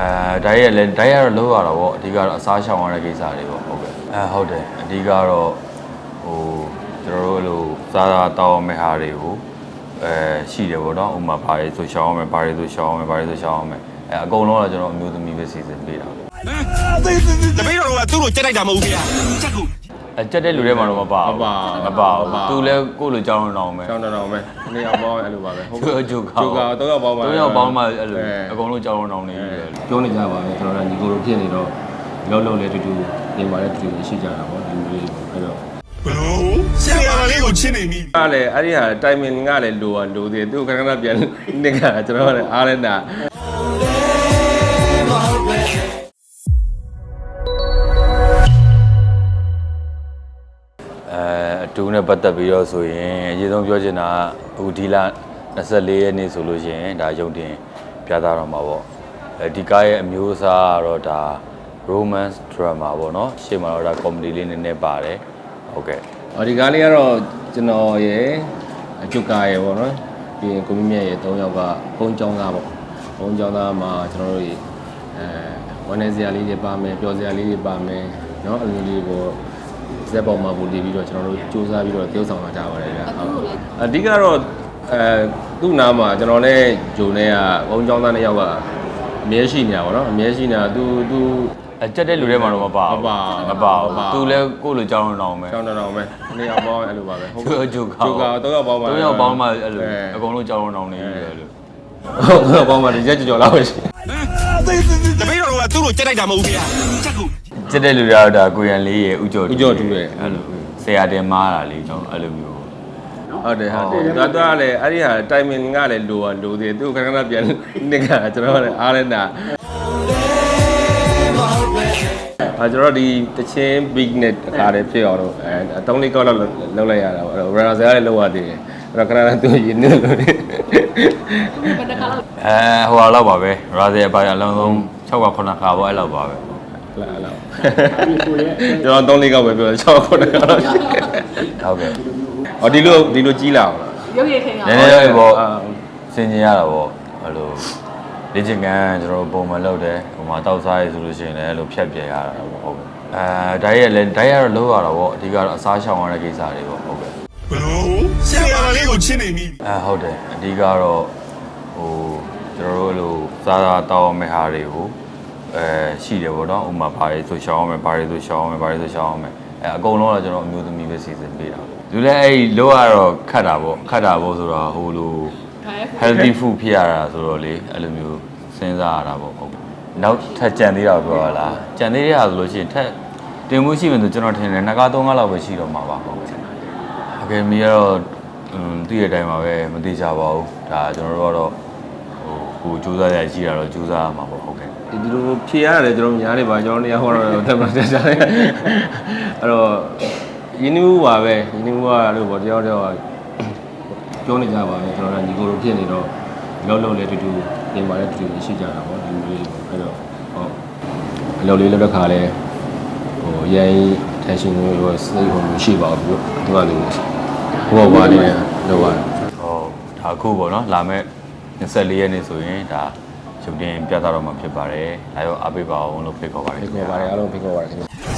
အဲဒါရဲ့လည်းဒါရဲ့ကတော့လုံးရတာပေါ့အဓိကတော့အစားရှောင်ရတဲ့ကိစ္စတွေပေါ့ဟုတ်ကဲ့အဲဟုတ်တယ်အဓိကတော့ဟိုကျွန်တော်တို့အဲ့လိုစားတာတောင်းမဲ့ဟာတွေကိုအဲရှိတယ်ပေါ့နော်ဥပမာဘာတွေဆိုရှောင်အောင်မယ်ဘာတွေဆိုရှောင်အောင်မယ်ဘာတွေဆိုရှောင်အောင်မယ်အဲအကုန်လုံးကကျွန်တော်အမျိုးသမီးပဲစီစဉ်ပေးတာပေါ့တပည့်တော်ကသူ့ကိုကြက်လိုက်တာမဟုတ်ဘူးဗျာချက်ကို အဲကြက်တဲ့လူတွေမှာတော့မပါဘူးမပါမပါမပါဘူးသူလည်းကိုယ့်လိုကြောင်းအောင်ပဲကျောင်းတော်တော်ပဲနှစ်ယောက်ပေါင်းအဲ့လိုပါပဲသူအကျိုးကောင်းကျိုးကောင်းတော့ယောက်ပေါင်းပါတော့ယောက်ပေါင်းမှအဲ့လိုအဲအကုန်လုံးကြောင်းအောင်နေပြီလေပြောနေကြပါပဲကျွန်တော်တို့ညီကိုတို့ဖြစ်နေတော့လုံးလုံးလေးတူတူနေပါတဲ့တူတူရှိကြတာပေါ့ဒီလိုလေးပေါ့အဲ့တော့ဘလို့ဆရာမလေးကိုချင်းနေပြီအားလေအဲ့ဒီဟာတိုင်မင်ကလည်းလိုအောင်လိုသေးတယ်သူခဏခဏပြန်နစ်ကကျွန်တော်ကလည်းအားလဲတာ အဲတူနဲ့ပတ်သက်ပြီးတော့ဆိုရင်အရေးဆုံးပြောချင်တာဟိုဒီလ24ရက်နေ့ဆိုလို့ရှိရင်ဒါရုံတင်ပြသတော့မှာပေါ့အဲဒီကားရဲ့အမျိုးအစားကတော့ဒါ romance drama ပေါ့နော်ရှေ့မှာတော့ဒါ comedy လေးနည်းနည်းပါတယ်ဟုတ်ကဲ့အော်ဒီကားလေးကတော့ကျွန်တော်ရယ်အကျုပ်ကားရယ်ပေါ့နော်ပြီးရင်ကိုမင်းမြတ်ရယ်၃ယောက်ကဘုံကျောင်းသားပေါ့ဘုံကျောင်းသားမှာကျွန်တော်တို့အဲဝန်ထမ်းစရာလေးတွေပါမယ်ပျော်စရာလေးတွေပါမယ်နော်အလိုလေးတွေပေါ့ ဇက်ပေါ်မှာပူတည်ပြီးတော့ကျွန်တော်တို့စူးစမ်းပြီးတော့တရုပ်ဆောင်လာကြပါတယ်ဗျာဟုတ်အဓိကတော့အဲသူ့နားမှာကျွန်တော်နဲ့ဂျုံနဲ့ကဘုံကြောင်းသားနှစ်ယောက်ကအမြဲရှိနေတာပေါ့နော်အမြဲရှိနေတာသူသူအကြက်တဲ့လူတွေမှာတော့မပါဘူးမပါမပါမဘူးပါသူလည်းကိုယ့်လိုကြောင်းအောင်ပဲကျောင်းတော်တော်ပဲနှစ်ယောက်ပေါင်းအဲ့လိုပါပဲဟုတ်သူအကျိုးကောင်းကျုပ်ကတော့ယောက်ပေါင်းပါတော့ယောက်ပေါင်းမှအဲ့လိုအဲအကုန်လုံးကြောင်းအောင်နေပြီလေလို့ဟုတ်ပေါင်းပါဒီရက်ကြော်လောက်ပဲရှိတပည့်တော်ကသူ့ကိုကြက်လိုက်တာမဟုတ်ဘူးဗျာချက်ကို ကြက်တဲ့လူတွေကတော့ဒါကိုရန်လေးရဲ့ဥကြော်ဥကြော်တူတယ် အဲ့လိုဆရာတင်မားတာလေးကျွန်တော်အဲ့လိုမျိုး ဟုတ်တယ်ဟုတ်တယ်ဒါတော့လည်းအဲ့ဒီဟာတိုင်မင်ကလည်းလိုအောင်လိုသေးတယ်သူခဏခဏပြန်နစ်ကကျွန်တော်ကလည်းအားလဲတာအဲကျွန်တော်ဒီတချင်း big net တခါတည်းဖြစ်အောင်တော့အဲအတုံးလေးကောက်တော့လောက်လိုက်ရတာပေါ့အဲ့တော့ runner စကားလည်းလောက်ရသေးတယ်အဲ့တော့ခဏခဏသူရင်းနေလို့လေအဲဟိုဟာလောက်ပါပဲရာဇယ်အပိုင်းအလုံးစုံ6က9ခါပေါ့အဲ့လောက်ပါပဲ လာလာကျွန်တော်တုံးလေးကောက်ပဲပြောတယ်6ခုနှစ်ကတော့ရှိတယ်ဟုတ်ကဲ့။အော်ဒီလိုဒီလိုကြီးလာအောင်လားရုပ်ရည်ခင်ကနည်းနည်းလေးပေါ့အာစင်ကျင်ရတာပေါ့အဲ့လိုလေ့ကျင့်ခန်းကျွန်တော်ပုံမှန်လုပ်တယ်ဟိုမှာတောက်စားရဆိုလို့ရှိရင်လည်းအဲ့လိုဖြတ်ပြရတာပေါ့ဟုတ်ကဲ့အဲဒါရဲ့လည်းဒါရဲ့ကတော့လုံးရတာပေါ့အဓိကတော့အစားရှောင်ရတဲ့ကိစ္စတွေပေါ့ဟုတ်ကဲ့ဘလို့ဆရာမလေးကိုချင်းနေပြီအဲဟုတ်တယ်အဓိကတော့ဟိုကျွန်တော်တို့အဲ့လိုစားတာတောင်းမဲ့ဟာတွေကို အဲရှိတယ်ပေါ့နော်ဥပမာဘာတွေဆိုရှောင်းအောင်မယ်ဘာတွေဆိုရှောင်းအောင်မယ်ဘာတွေဆိုရှောင်းအောင်မယ်အဲအကုန်လုံးကကျွန်တော်အမျိုးသမီးပဲစီစဉ်ပေးတာပေါ့လူလည်းအဲ့လောကတော့ခတ်တာပေါ့ခတ်တာပေါ့ဆိုတော့ဟိုလို healthy food ဖြစ်ရတာဆိုတော့လေအဲ့လိုမျိုးစဉ်းစားရတာပေါ့ဟုတ်ကဲ့နောက်ထပ်ကြံသေးတာပြောရလားကြံသေးရဆိုလို့ရှိရင်ထက်တင်မှုရှိမှဆိုကျွန်တော်ထင်တယ်နှစ်ကားသုံးကားလောက်ပဲရှိတော့မှာပါဟုတ်ကဲ့အကယ်မီကတော့อืมသိတဲ့အတိုင်းပါပဲမသိကြပါဘူးဒါကျွန်တော်တို့ကတော့ဟိုကိုစူးစမ်းရရှိတာတော့စူးစမ်းရမှာပေါ့ဟုတ်ကဲ့ ဒီလိုဖြေရတယ်ကျွန်တော်များနေပါကျွန်တော်နေရာဟောတော့တက်မှာတက်ကြတယ်အဲ့တော့ရင်းနှီးမှုပါပဲရင်းနှီးမှုကလို့ပေါ့တယောက်တယောက်ပြောနေကြပါပဲကျွန်တော်ကညီကိုတို့ဖြစ်နေတော့လုံးလုံးလေးတူတူနေပါတဲ့တူတူရှိကြတာပေါ့ဒီလိုလေးပေါ့အဲ့တော့ဟုတ်အလုပ်လေးလုပ်တဲ့ခါလဲဟိုရိုင်း tension မျိုးရောစိတ်ဟိုမရှိပါဘူးသူကလည်းဟိုဘာလဲလောက်ရတယ်ဟောဒါအခုပေါ့နော်လာမဲ့24ရက်နေ့ဆိုရင်ဒါ ရုပ်တင်ပြသတော့မှာဖြစ်ပါတယ်ဒါရောအားပေးပါအောင်လို့ဖိတ်ခေါ်ပါတယ်ဖိတ်ခေါ်ပါတယ်အားလုံးဖိတ်ခေါ်ပါတယ်ခင်ဗျ